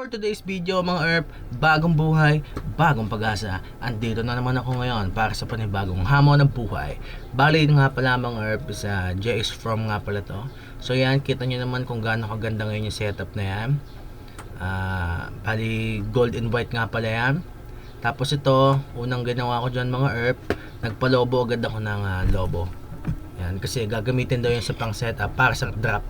For today's video mga ERP, bagong buhay, bagong pag-asa. Andito na naman ako ngayon para sa panibagong hamon ng buhay. Bali nga pala mga ERP sa JS From nga pala to. So yan, kita nyo naman kung gaano kaganda ngayon yung setup na yan. Ah, bali gold and white nga pala yan. Tapos ito, unang ginawa ko dyan mga ERP, nagpalobo agad ako ng ah, lobo. Yan, kasi gagamitin daw yan sa pang setup para sa drop.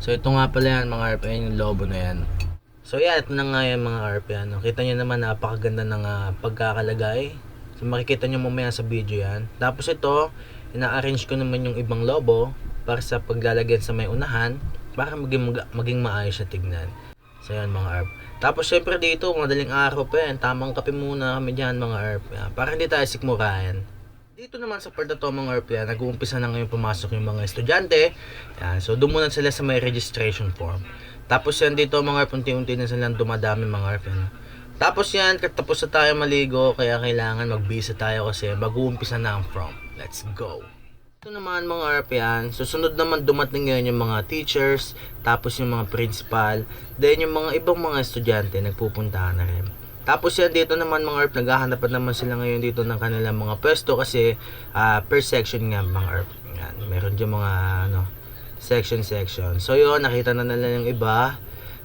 So ito nga pala yan mga ERP, yung lobo na yan. So yeah, ito na nga yan mga RP. Ano. Kita nyo naman napakaganda ng ah, pagkakalagay. So makikita nyo mamaya sa video yan. Tapos ito, ina-arrange ko naman yung ibang lobo para sa paglalagyan sa may unahan para maging, mag- maging maayos siya tignan. So yan mga ARP. Tapos syempre dito, madaling araw pa yan. Tamang kape muna kami dyan mga ARP. Yan. Para hindi tayo sikmurayan. Dito naman sa part na to mga ARP yan, nag-uumpisa na ngayon pumasok yung mga estudyante. Yan. So doon muna sila sa may registration form. Tapos yan dito mga ARP, unti-unti na silang dumadami mga ARP. Yan. Tapos yan, katapos na tayo maligo, kaya kailangan mag-visa tayo kasi mag-uumpisa na ang prom. Let's go! Ito naman mga ARP yan, susunod naman dumating ngayon yung mga teachers, tapos yung mga principal, then yung mga ibang mga estudyante nagpupuntahan na rin. Tapos yan dito naman mga ARP, naghahanap naman sila ngayon dito ng kanilang mga pwesto kasi ah, per section nga mga ARP. Yan, meron dyan mga ano, section section. So yun, nakita na nila yung iba.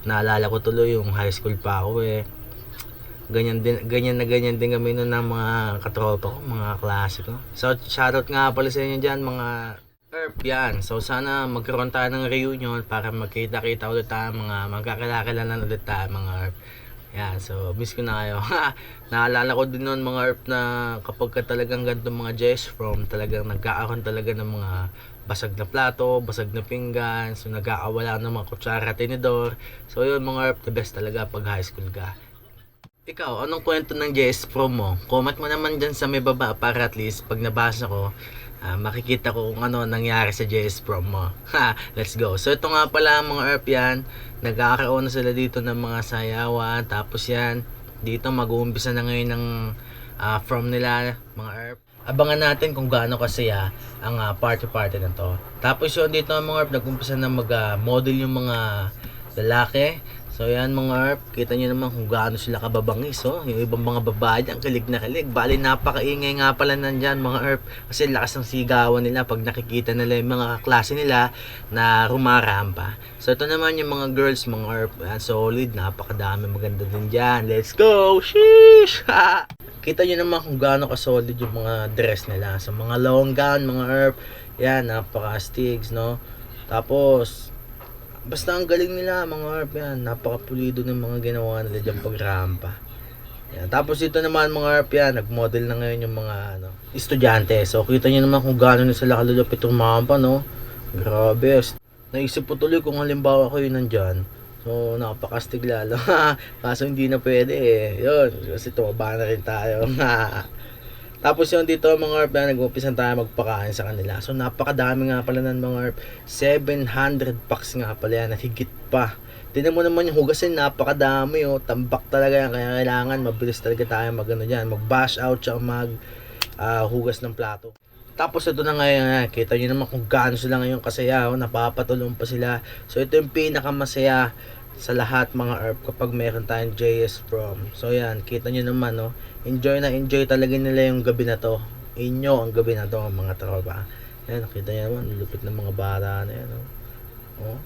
Naalala ko tuloy yung high school pa ako eh. Ganyan din ganyan na ganyan din kami noon ng mga katropa ko, mga klase ko. So shoutout nga pala sa inyo diyan mga Erp yan. So sana magkaroon tayo ng reunion para magkita-kita ulit tayo mga magkakilala ulit tayo mga Erp. Yan, so miss ko na kayo. Naalala ko din noon mga Erp na kapag ka talagang ganito mga Jess from talagang nagkakaroon talaga ng mga basag na plato, basag na pinggan, so nag-aawala ng mga kutsara, tinidor. So yun mga Erp, the best talaga pag high school ka. Ikaw, anong kwento ng JS Pro mo? Comment mo naman dyan sa may baba para at least pag nabasa ko, ah, makikita ko kung ano nangyari sa JS Pro mo. Ha, let's go. So ito nga pala mga ERP yan, nagkakaroon na sila dito ng mga sayawan, tapos yan, dito mag-uumpisa na ngayon ng ah, from nila, mga ERP. Abangan natin kung gaano kasaya ang ah, party-party na to. Tapos yun dito mga ERP, nag-umpisa na mag-model yung mga lalaki. So yan mga ARP, kita nyo naman kung gaano sila kababangis. Oh. Yung ibang mga babae dyan, kilig na kilig. Bali napakaingay nga pala nandyan mga ARP. Kasi lakas ng sigawan nila pag nakikita nila yung mga klase nila na rumarampa. So ito naman yung mga girls, mga ARP. Yan, solid, napakadami maganda din dyan. Let's go! Sheesh! kita nyo naman kung gaano ka-solid yung mga dress nila. So mga long gown, mga ARP. Yan, napaka-stigs, no? Tapos, Basta ang galing nila mga harp yan. Napakapulido ng mga ginawa nila dyan pag rampa. Yan. Tapos dito naman mga harp yan. Nag-model na ngayon yung mga ano, estudyante. So kita nyo naman kung gaano sila kalulupit rumampa no. Grabe. Naisip ko tuloy kung halimbawa kayo nandyan. So napakastig lalo. Kaso hindi na pwede eh. Yun. Kasi tumaba na rin tayo. Tapos yun dito mga harp na nag-umpisan tayo magpakain sa kanila. So napakadami nga pala ng mga harp. 700 packs nga pala yan at higit pa. Tingnan mo naman yung hugasin, napakadami oh. Tambak talaga yan. Kaya kailangan mabilis talaga tayo mag ano dyan. Mag bash out siya mag ah, hugas ng plato. Tapos ito na ngayon, ah, kita nyo naman kung gaano sila ngayon kasaya, oh, napapatulong pa sila. So ito yung pinakamasaya sa lahat mga ERP kapag meron tayong JS Prom. So yan, kita nyo naman, no? enjoy na enjoy talaga nila yung gabi na to. Inyo ang gabi na to, mga tropa. Yan, nakita nyo naman, lupit ng mga bata na yan. Oh. oh,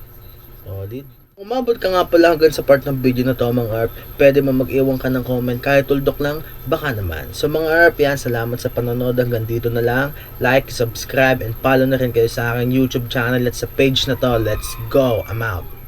solid. Umabot ka nga pala hanggang sa part ng video na to mga ARP, pwede mo mag-iwan ka ng comment kahit tuldok lang, baka naman. So mga ARP yan, salamat sa panonood hanggang dito na lang. Like, subscribe, and follow na rin kayo sa aking YouTube channel at sa page na to. Let's go! I'm out!